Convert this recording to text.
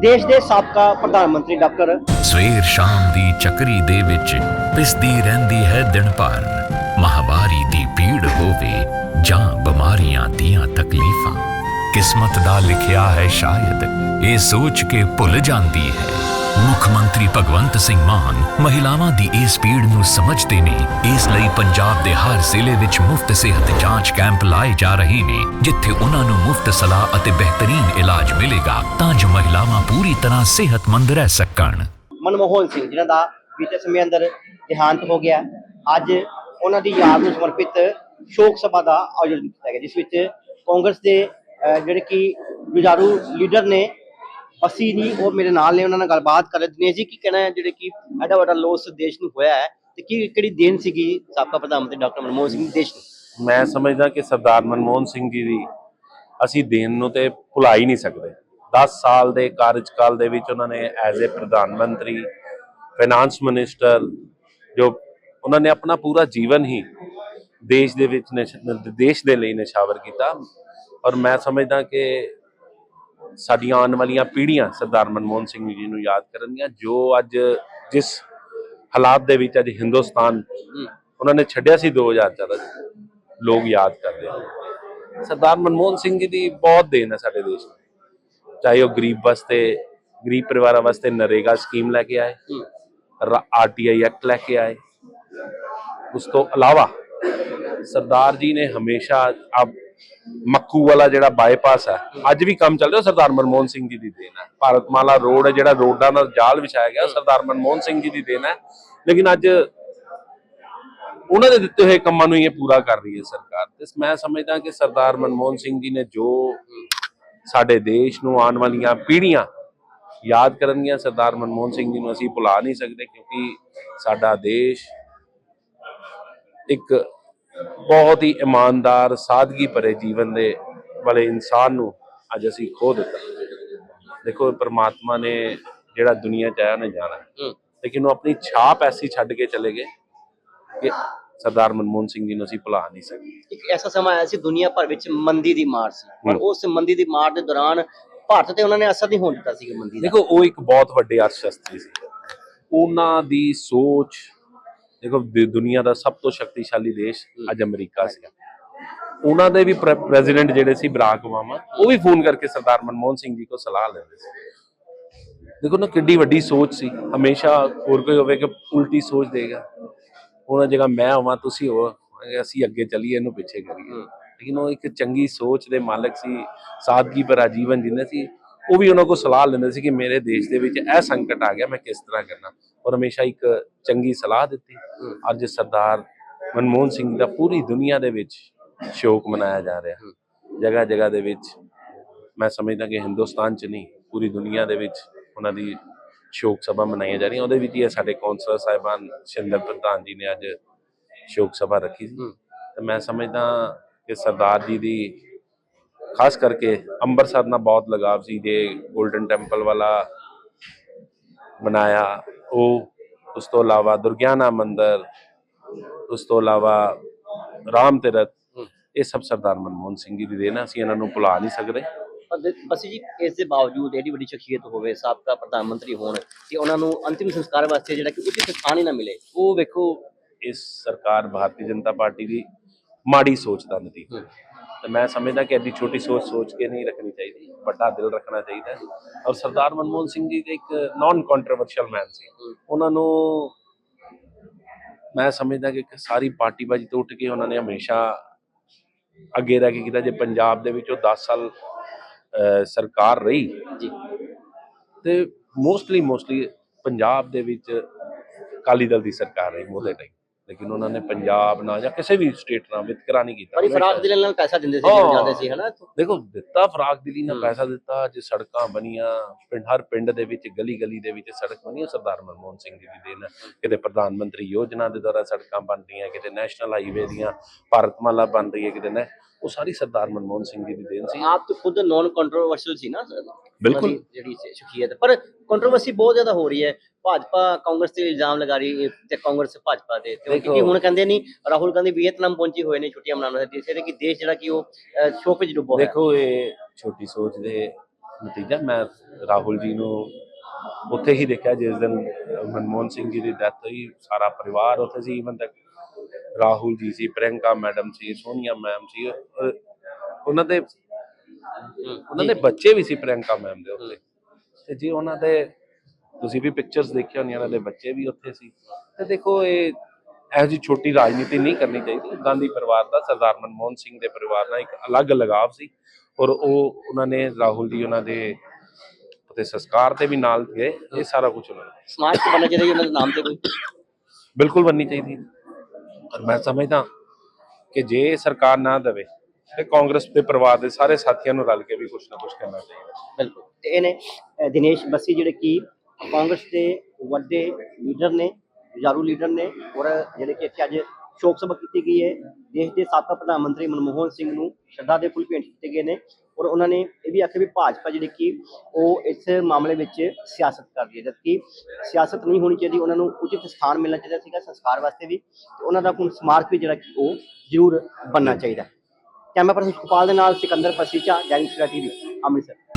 ਦੇਸ਼ ਦੇ ਸਾਬਕਾ ਪ੍ਰਧਾਨ ਮੰਤਰੀ ਡਾਕਟਰ ਸਵੇਰ ਸ਼ਾਮ ਦੀ ਚੱਕਰੀ ਦੇ ਵਿੱਚ ਪਿਸਦੀ ਰਹਿੰਦੀ ਹੈ ਦਿਨ ਭਰ। ਮਹਾਮਾਰੀ ਦੀ ਪੀੜ ਹੋਵੇ ਜਾਂ ਬਿਮਾਰੀਆਂ ਦੀਆਂ ਤਕਲੀਫਾਂ। ਕਿਸਮਤ ਦਾ ਲਿਖਿਆ ਹੈ ਸ਼ਾਇਦ, ਇਹ ਸੋਚ ਕੇ ਭੁੱਲ ਜਾਂਦੀ ਹੈ। ਮੁੱਖ ਮੰਤਰੀ ਭਗਵੰਤ ਸਿੰਘ ਮਾਨ ਮਹਿਲਾਵਾਂ ਦੀ ਇਸ ਪੀੜ ਨੂੰ ਸਮਝਦੇ ਨੇ। ਇਸ ਲਈ ਪੰਜਾਬ ਦੇ ਹਰ ਜ਼ਿਲ੍ਹੇ ਵਿੱਚ ਮੁਫਤ ਸਿਹਤ ਜਾਂਚ ਕੈਂਪ ਲਾਏ ਜਾ ਰਹੇ ਨੇ, ਜਿੱਥੇ ਉਹਨਾਂ ਨੂੰ ਮੁਫਤ ਸਲਾਹ ਅਤੇ ਬਿਹਤਰੀਨ ਇਲਾਜ ਮਿਲੇਗਾ ਤਾਂ ਜੋ ਮਹਿਲਾਵਾਂ ਪੂਰੀ ਤਰ੍ਹਾਂ ਸਿਹਤਮੰਦ ਰਹਿ ਸਕਣ। ਮਨਮੋਹਨ ਸਿੰਘ, ਜਿਨ੍ਹਾਂ ਦਾ ਬੀਤੇ ਸਮੇਂ ਅੰਦਰ ਦੇਹਾਂਤ ਹੋ ਗਿਆ, ਅੱਜ ਉਹਨਾਂ ਦੀ ਯਾਦ ਨੂੰ ਸਮਰਪਿਤ ਸ਼ੋਕ ਸਭਾ ਦਾ ਆਯੋਜਨ ਕੀਤਾ ਗਿਆ, ਜਿਸ ਵਿੱਚ ਕਾਂਗਰਸ ਦੇ ਜਿਹੜੇ ਕਿ ਜੁਝਾਰੂ ਲੀਡਰ ਨੇ ਅਸੀਂ ਨਹੀਂ, ਉਹ ਮੇਰੇ ਨਾਲ ਨੇ, ਉਹਨਾਂ ਨਾਲ ਗੱਲਬਾਤ ਕਰ ਰਹੇ ਜੀ, ਕੀ ਕਹਿਣਾ ਹੈ? ਜਿਹੜੇ ਕਿ ਐਡਾ ਵੱਡਾ ਲੋਸ ਦੇਸ਼ ਨੂੰ ਹੋਇਆ ਹੈ, ਤੇ ਕੀ, ਕਿਹੜੀ ਦੇਣ ਸੀਗੀ ਸਾਬਕਾ ਪ੍ਰਧਾਨ ਮੰਤਰੀ ਡਾਕਟਰ ਮਨਮੋਹਨ ਸਿੰਘ ਦੀ ਦੇਸ਼ ਨੂੰ? ਮੈਂ ਸਮਝਦਾ ਕਿ ਸਰਦਾਰ ਮਨਮੋਹਨ ਸਿੰਘ ਜੀ ਦੀ ਅਸੀਂ ਦੇਣ ਨੂੰ ਤੇ ਭੁਲਾ ਹੀ ਨਹੀਂ ਸਕਦੇ। 10 ਸਾਲ ਦੇ ਕਾਰਜਕਾਲ ਦੇ ਵਿੱਚ ਉਹਨਾਂ ਨੇ ਐਜ਼ ਅ ਪ੍ਰਧਾਨ ਮੰਤਰੀ ਫਾਈਨਾਂਸ ਮਿਨਿਸਟਰ ਜੋ ਉਹਨਾਂ ਨੇ ਆਪਣਾ ਪੂਰਾ ਜੀਵਨ ਹੀ ਦੇਸ਼ ਦੇ ਵਿੱਚ ਦੇਸ਼ ਦੇ ਲਈ ਨਿਸ਼ਾਵਰ ਕੀਤਾ। ਔਰ ਮੈਂ ਸਮਝਦਾ ਕਿ ਸਾਡੀਆਂ ਆਉਣ ਵਾਲੀਆਂ ਪੀੜ੍ਹੀਆਂ ਸਰਦਾਰ ਮਨਮੋਹਨ ਸਿੰਘ ਜੀ ਨੂੰ ਯਾਦ ਕਰਨਗੀਆਂ ਜੋ ਅੱਜ ਜਿਸ ਹਾਲਾਤ ਦੇ ਵਿੱਚ ਅੱਜ ਹਿੰਦੁਸਤਾਨ ਉਹਨਾਂ ਨੇ ਛੱਡਿਆ ਸੀ 2014 ਚ ਲੋਕ ਯਾਦ ਕਰਦੇ ਹਨ ਸਰਦਾਰ ਮਨਮੋਹਨ ਸਿੰਘ ਜੀ ਦੀ ਬਹੁਤ ਦੇਣ ਹੈ ਸਾਡੇ ਦੇਸ਼ ਨੂੰ। ਚਾਹੇ ਉਹ ਗਰੀਬ ਵਾਸਤੇ ਗਰੀਬ ਪਰਿਵਾਰਾਂ ਵਾਸਤੇ ਨਰੇਗਾ ਸਕੀਮ ਲੈ ਕੇ ਆਏ ਆਰਟੀਆਈ ਐਕਟ ਲੈ ਕੇ ਆਏ। ਉਸ ਤੋਂ ਇਲਾਵਾ ਸਰਦਾਰ ਜੀ ਨੇ ਹਮੇਸ਼ਾ ਅਬ ਮੱਕੂ ਵਾਲਾ ਜਿਹੜਾ ਬਾਈਪਾਸ ਹੈ ਅੱਜ ਵੀ ਕੰਮ ਚੱਲ ਰਿਹਾ ਸਰਦਾਰ ਮਨਮੋਹਨ ਸਿੰਘ ਜੀ ਦੀ ਦੇਣ ਹੈ ਭਾਰਤਮਾਲਾ ਰੋਡ ਹੈ, ਜਿਹੜਾ ਰੋਡਾਂ ਦਾ ਜਾਲ ਵਿਛਾਇਆ ਗਿਆ ਸਰਦਾਰ ਮਨਮੋਹਨ ਸਿੰਘ ਜੀ ਦੀ ਦੇਣ ਹੈ ਲੇਕਿਨ ਅੱਜ ਉਹਨਾਂ ਦੇ ਦਿੱਤੇ ਹੋਏ ਕੰਮਾਂ ਨੂੰ ਇਹ ਪੂਰਾ ਕਰ ਰਹੀ ਹੈ ਸਰਕਾਰ। ਤੇ ਮੈਂ ਸਮਝਦਾ ਕਿ ਸਰਦਾਰ ਮਨਮੋਹਨ ਸਿੰਘ ਜੀ ਨੇ ਜੋ ਸਾਡੇ ਦੇਸ਼ ਨੂੰ ਆਉਣ ਵਾਲੀਆਂ ਪੀੜ੍ਹੀਆਂ ਯਾਦ ਕਰਨਗੀਆਂ, ਸਰਦਾਰ ਮਨਮੋਹਨ ਸਿੰਘ ਜੀ ਨੂੰ ਅਸੀਂ ਭੁਲਾ ਨਹੀਂ ਸਕਦੇ, ਕਿਉਂਕਿ ਸਾਡਾ ਦੇਸ਼ ਇੱਕ ਬਹੁਤ ਹੀ ਇਮਾਨਦਾਰ ਸਾਦਗੀ ਭਰੇ ਜੀਵਨ ਦੇ ਵਾਲੇ ਇਨਸਾਨ ਨੂੰ ਅੱਜ ਅਸੀਂ ਖੋ ਦਿੱਤਾ। ਦੇਖੋ ਪ੍ਰਮਾਤਮਾ ਨੇ ਜਿਹੜਾ ਦੁਨੀਆ ਚ ਆਇਆ ਉਹਨੇ ਜਾਣਾ। ਲੇਕਿਨ ਉਹ ਆਪਣੀ ਛਾਪ ਐਸੀ ਛੱਡ ਕੇ ਚਲੇ ਗਏ ਕਿ ਸਰਦਾਰ ਮਨਮੋਹਨ ਸਿੰਘ ਜੀ ਨੂੰ ਅਸੀਂ ਭੁਲਾ ਨਹੀਂ ਸਕਦੇ ਇੱਕ ਐਸਾ ਸਮਾਂ ਆਇਆ ਸੀ ਦੁਨੀਆ ਭਰ ਵਿੱਚ ਮੰਦੀ ਦੀ ਮਾਰ ਸੀ। ਪਰ। ਉਸ ਮੰਦੀ ਦੀ ਮਾਰ ਦੇ ਦੌਰਾਨ ਭਾਰਤ ਤੇ ਉਹਨਾਂ ਨੇ ਅਸਰ ਨਹੀਂ ਹੋਣ ਦਿੱਤਾ ਸੀ ਮੰਦੀ ਦਾ। ਦੇਖੋ ਉਹ ਇੱਕ ਬਹੁਤ ਵੱਡੇ ਅਰਥਸ਼ਾਸਤਰੀ ਸੀ। ਉਹਨਾਂ ਦੀ ਸੋਚ ਦੇਖੋ ਦੁਨੀਆ ਦਾ ਸਭ ਤੋਂ ਸ਼ਕਤੀਸ਼ਾਲੀ ਦੇਸ਼ ਅੱਜ ਅਮਰੀਕਾ ਸੀ ਉਹਨਾਂ ਦੇ ਵੀ ਪ੍ਰੈਜ਼ੀਡੈਂਟ ਜਿਹੜੇ ਸੀ ਬਰਾਕ ਓਬਾਮਾ ਉਹ ਵੀ ਫੋਨ ਕਰਕੇ ਸਰਦਾਰ ਮਨਮੋਹਨ ਸਿੰਘ ਜੀ ਕੋ ਸਲਾਹ ਲੈਂਦੇ ਸੀ। ਦੇਖੋ ਨਾ ਕਿੱਡੀ ਵੱਡੀ ਸੋਚ ਸੀ। ਹਮੇਸ਼ਾ ਹੋਰ ਕੋਈ ਹੋਵੇ ਕਿ ਉਲਟੀ ਸੋਚ ਦੇਗਾ। ਉਹਨਾਂ ਜਗ੍ਹਾ ਮੈਂ ਹੋਵਾਂ ਤੁਸੀਂ ਹੋ ਅਸੀਂ ਅੱਗੇ ਚੱਲੀਏ ਇਹਨੂੰ ਪਿੱਛੇ ਕਰੀਏ। ਲੇਕਿਨ ਉਹ ਇੱਕ ਚੰਗੀ ਸੋਚ ਦੇ ਮਾਲਕ ਸੀ ਸਾਦਗੀ ਭਰਾ ਜੀਵਨ ਜਿੰਦੇ ਸੀ ਉਹ ਵੀ ਉਹਨਾਂ ਕੋਲ ਸਲਾਹ ਲੈਂਦੇ ਸੀ ਕਿ ਮੇਰੇ ਦੇਸ਼ ਦੇ ਵਿੱਚ ਇਹ ਸੰਕਟ ਆ ਗਿਆ ਮੈਂ ਕਿਸ ਤਰ੍ਹਾਂ ਕਰਨਾ। ਔਰ ਹਮੇਸ਼ਾ ਇੱਕ ਚੰਗੀ ਸਲਾਹ ਦਿੱਤੀ। ਅੱਜ ਸਰਦਾਰ ਮਨਮੋਹਨ ਸਿੰਘ ਦਾ ਪੂਰੀ ਦੁਨੀਆ ਦੇ ਵਿੱਚ ਸ਼ੋਕ ਮਨਾਇਆ ਜਾ ਰਿਹਾ। ਜਗ੍ਹਾ ਜਗ੍ਹਾ ਦੇ ਵਿੱਚ ਮੈਂ ਸਮਝਦਾ ਕਿ ਹਿੰਦੁਸਤਾਨ 'ਚ ਨਹੀਂ ਪੂਰੀ ਦੁਨੀਆ ਦੇ ਵਿੱਚ ਉਹਨਾਂ ਦੀ ਸ਼ੋਕ ਸਭਾ ਮਨਾਈਆਂ ਜਾ ਰਹੀਆਂ। ਉਹਦੇ ਵਿੱਚ ਹੀ ਸਾਡੇ ਕੌਂਸਲਰ ਸਾਹਿਬਾਨ ਸ਼ਿੰਦਰ ਪ੍ਰਧਾਨ ਜੀ ਨੇ ਅੱਜ ਸ਼ੋਕ ਸਭਾ ਰੱਖੀ ਸੀ। ਤੇ ਮੈਂ ਸਮਝਦਾ ਕਿ ਸਰਦਾਰ ਜੀ ਦੀ ਖਾਸ ਕਰਕੇ ਅੰਮ੍ਰਿਤਸਰ ਨਾਲ ਬਹੁਤ ਲਗਾਵ ਸੀ। ਜੇ 골ਡਨ ਟੈਂਪਲ ਵਾਲਾ ਬਣਾਇਆ ਉਹ ਉਸ ਤੋਂ ਇਲਾਵਾ ਦੁਰਗਿਆਨਾ ਮੰਦਿਰ ਉਸ ਤੋਂ ਇਲਾਵਾ ਰਾਮ ਤੀਰਥ ਇਹ ਸਭ ਸਰਦਾਰ ਮਨਮੋਹਨ ਸਿੰਘ ਜੀ ਦੀ ਦੇਣ ਹੈ ਅਸੀਂ ਇਹਨਾਂ ਨੂੰ ਭੁਲਾ ਨਹੀਂ ਸਕਦੇ। ਬਸ ਜੀ ਇਸ ਦੇ ਬਾਵਜੂਦ ਐਡੀ ਵੱਡੀ ਸ਼ਖਸੀਅਤ ਹੋਵੇ ਸਾਬਕਾ ਪ੍ਰਧਾਨ ਮੰਤਰੀ ਹੋਣ ਤੇ ਉਹਨਾਂ ਨੂੰ ਅੰਤਿਮ ਸੰਸਕਾਰ ਵਾਸਤੇ ਜਿਹੜਾ ਕਿ ਉਚਿਤ ਸਥਾਨ ਹੀ ਨਾ ਮਿਲੇ ਉਹ ਵੇਖੋ। ਇਸ ਸਰਕਾਰ ਭਾਰਤੀ ਜਨਤਾ ਪਾਰਟੀ ਦੀ ਮਾੜੀ ਸੋਚ ਦਾ ਨਤੀਜਾ। ਤੇ ਮੈਂ ਸਮਝਦਾ ਕਿ ਐਡੀ ਛੋਟੀ ਸੋਚ ਸੋਚ ਕੇ ਨਹੀਂ ਰੱਖਣੀ ਚਾਹੀਦੀ। ਵੱਡਾ ਦਿਲ ਰੱਖਣਾ ਚਾਹੀਦਾ। ਔਰ ਸਰਦਾਰ ਮਨਮੋਹਨ ਸਿੰਘ ਜੀ ਦੇ ਇੱਕ ਨਾਨ ਕੰਟਰੋਵਰਸ਼ੀਅਲ ਮੈਨ ਸੀ। ਉਹਨਾਂ ਨੂੰ ਮੈਂ ਸਮਝਦਾ ਕਿ ਸਾਰੀ ਪਾਰਟੀਬਾਜ਼ੀ ਤੋਂ ਉੱਠ ਕੇ ਉਹਨਾਂ ਨੇ ਹਮੇਸ਼ਾ ਅੱਗੇ ਰਹਿ ਕੇ ਕੀਤਾ। ਜੇ ਪੰਜਾਬ ਦੇ ਵਿੱਚ ਉਹ 10 ਸਾਲ ਸਰਕਾਰ ਰਹੀ ਜੀ। ਤੇ ਮੋਸਟਲੀ ਮੋਸਟਲੀ ਪੰਜਾਬ ਦੇ ਵਿੱਚ ਅਕਾਲੀ ਦਲ ਦੀ ਸਰਕਾਰ ਰਹੀ ਮੋਦੇ ਟਾਈਮ ਲੇਕਿਨ ਉਹਨਾਂ ਨੇ ਪੰਜਾਬ ਨਾਲ ਜਾਂ ਕਿਸੇ ਵੀ ਸਟੇਟ ਨਾਲ ਵਿਤਕਰਾ ਨਹੀਂ ਕੀਤਾ ਬੜੀ ਫਰਾਕ। ਦਿਲ ਨਾਲ ਪੈਸਾ ਦਿੰਦੇ ਸੀ ਹਾਂ। ਜਦੋਂ ਸੀ ਹਨਾ ਦੇਖੋ ਦਿੱਤਾ ਫਰਾਕ ਦਿਲੀ ਨਾਲ। ਪੈਸਾ ਦਿੱਤਾ ਜੇ ਸੜਕਾਂ ਬਣੀਆਂ ਪਿੰਡ ਹਰ ਪਿੰਡ ਦੇ ਵਿੱਚ ਗਲੀ ਗਲੀ ਦੇ ਵਿੱਚ ਸੜਕ ਬਣੀ ਸਰਦਾਰ ਮਨਮੋਹਨ ਸਿੰਘ ਜੀ ਦੀ ਦੇਣ। ਕਿਤੇ ਪ੍ਰਧਾਨ ਮੰਤਰੀ ਯੋਜਨਾ ਦੇ ਦੁਆਰਾ ਸੜਕਾਂ ਬਣ ਰਹੀਆਂ ਕਿਤੇ ਨੈਸ਼ਨਲ ਹਾਈਵੇ ਦੀਆਂ ਭਾਰਤਮਾਲਾ ਬਣ ਰਹੀ ਹੈ ਕਿਤੇ ਨਾ ਉਹ ਸਾਰੀ ਸਰਦਾਰ ਮਨਮੋਹਨ ਸਿੰਘ ਜੀ ਦੀ ਦੇਣ ਸੀ ਆਪ ਤਾਂ ਖੁਦ ਨਾਨ ਕੰਟਰੋਵਰਸ਼ੀਅਲ ਸੀ ਨਾ ਬਿਲਕੁਲ। ਦੀ ਜਿਹੜੀ ਸ਼ਖਸੀਅਤ ਪਰ ਕੰਟਰੋਵਰਸੀ ਬਹੁਤ ਜ਼ਿਆਦਾ ਹੋ ਰਹੀ ਹੈ ਭਾਜਪਾ ਕਾਂਗਰਸ ਤੇ ਇਲਜ਼ਾਮ ਲਗਾ ਰਹੀ ਹੈ ਤੇ ਕਾਂਗਰਸ ਭਾਜਪਾ ਤੇ ਦੇਖੋ। ਕਿਉਂਕਿ ਹੁਣ ਕਹਿੰਦੇ ਨਹੀਂ ਰਾਹੁਲ ਗਾਂਧੀ ਵੀਅਤਨਾਮ ਪਹੁੰਚੇ ਹੋਏ ਨੇ ਛੁੱਟੀਆਂ ਮਨਾਉਣ ਵਾਸਤੇ ਇਸੇ ਕਿ ਦੇਸ਼ ਜਿਹੜਾ ਕਿ ਉਹ ਸ਼ੋਕ ਵਿੱਚ ਡੁੱਬਾ ਹੋਇਆ। ਦੇਖੋ ਇਹ ਛੋਟੀ ਸੋਚ ਦੇ ਨਤੀਜਾ ਮੈਂ ਰਾਹੁਲ ਜੀ ਨੂੰ ਉੱਥੇ ਹੀ ਦੇਖਿਆ ਜਿਸ ਦਿਨ ਮਨਮੋਹਨ ਸਿੰਘ ਜੀ ਦੀ ਡੈਥ ਹੋਈ ਸਾਰਾ ਪਰਿਵਾਰ ਉੱਥੇ ਸੀ ਇਵਨ ਤੱਕ ਰਾਹੁਲ ਜੀ ਸੀ ਪ੍ਰਿਯੰਕਾ ਮੈਡਮ ਸੀ ਸੋਨੀਆ ਮੈਮ ਸੀ ਉਹਨਾਂ ਦੇ ਉਹਨਾਂ ਦੇ ਬੱਚੇ ਵੀ ਸੀ ਪ੍ਰਿਯੰਕਾ ਮੈਮ ਦੇ ਉੱਤੇ। ਤੇ ਜੀ ਉਹਨਾਂ ਦੇ ਤੁਸੀਂ ਵੀ ਪਿਕਚਰਸ ਦੇਖਿਆ ਹੋਣੀਆਂ ਉਹਨਾਂ ਦੇ ਬੱਚੇ ਵੀ ਉੱਥੇ ਸੀ। ਤੇ ਦੇਖੋ ਇਹ ਇਹੋ ਜਿਹੀ ਛੋਟੀ ਰਾਜਨੀਤੀ ਨਹੀਂ ਕਰਨੀ ਚਾਹੀਦੀ। ਗਾਂਧੀ ਪਰਿਵਾਰ ਦਾ ਸਰਦਾਰ ਮਨਮੋਹਨ ਸਿੰਘ ਦੇ ਪਰਿਵਾਰ ਨਾਲ ਇੱਕ ਅਲੱਗ ਲਗਾਵ ਸੀ। ਔਰ ਉਹ ਉਹਨਾਂ ਨੇ ਰਾਹੁਲ ਜੀ ਉਹਨਾਂ ਦੇ ਤੇ ਸੰਸਕਾਰ ਤੇ ਵੀ ਨਾਲ ਗਏ। ਇਹ ਸਾਰਾ ਕੁਝ ਉਹਨਾਂ ਨੇ। ਸਮਾਜ 'ਚ ਬਣਨਾ ਚਾਹੀਦਾ ਜੀ ਉਹਨਾਂ ਦੇ ਨਾਮ ਤੇ ਕੋਈ? ਬਿਲਕੁਲ ਬਣਨੀ ਚਾਹੀਦੀ। ਔਰ ਮੈਂ ਸਮਝਦਾ ਕਿ ਜੇ ਸਰਕਾਰ ਨਾ ਦੇਵੇ ਤੇ ਕਾਂਗਰਸ ਦੇ ਪਰਿਵਾਰ ਦੇ ਸਾਰੇ ਸਾਥੀਆਂ ਨੂੰ ਰਲ ਕੇ ਵੀ ਕੁਝ ਨਾ ਕੁਝ ਕਰਨਾ ਚਾਹੀਦਾ। ਬਿਲਕੁਲ। ਤੇ ਇਹਨੇ ਅਹ, ਦਿਨੇਸ਼ ਬੱਸੀ ਜਿਹੜੇ ਕਿ ਕਾਂਗਰਸ ਦੇ ਵੱਡੇ ਲੀਡਰ ਨੇ ਜਾਰੂ ਲੀਡਰ ਨੇ ਔਰ ਜਿਹੜੇ ਕਿ ਇੱਥੇ ਅੱਜ ਸ਼ੋਕ ਸਭਾ ਕੀਤੀ ਗਈ ਹੈ ਦੇਸ਼ ਦੇ ਸਾਬਕਾ ਪ੍ਰਧਾਨ ਮੰਤਰੀ ਮਨਮੋਹਨ ਸਿੰਘ ਨੂੰ ਸ਼ਰਧਾ ਦੇ ਫੁੱਲ ਭੇਂਟ ਕੀਤੇ ਗਏ ਨੇ ਔਰ ਉਹਨਾਂ ਨੇ ਇਹ ਵੀ ਆਖਿਆ ਵੀ ਭਾਜਪਾ ਜਿਹੜੀ ਕਿ ਉਹ ਇਸ ਮਾਮਲੇ ਵਿੱਚ ਸਿਆਸਤ ਕਰਦੀ ਹੈ ਜਦਕਿ ਸਿਆਸਤ ਨਹੀਂ ਹੋਣੀ ਚਾਹੀਦੀ ਉਹਨਾਂ ਨੂੰ ਉਚਿਤ ਸਥਾਨ ਮਿਲਣਾ ਚਾਹੀਦਾ ਸੀਗਾ ਸੰਸਕਾਰ ਵਾਸਤੇ ਵੀ ਤੇ ਉਹਨਾਂ ਦਾ ਹੁਣ ਸਮਾਰਕ ਵੀ ਜਿਹੜਾ ਕਿ ਉਹ ਜ਼ਰੂਰ ਬਣਨਾ ਚਾਹੀਦਾ ਕੈਮਰਾ ਪਰਸਨ ਸੁਖਪਾਲ ਦੇ ਨਾਲ ਸਿਕੰਦਰ ਪਸੀਚਾ ਜੈਨ ਟੀਵੀ ਅੰਮ੍ਰਿਤਸਰ।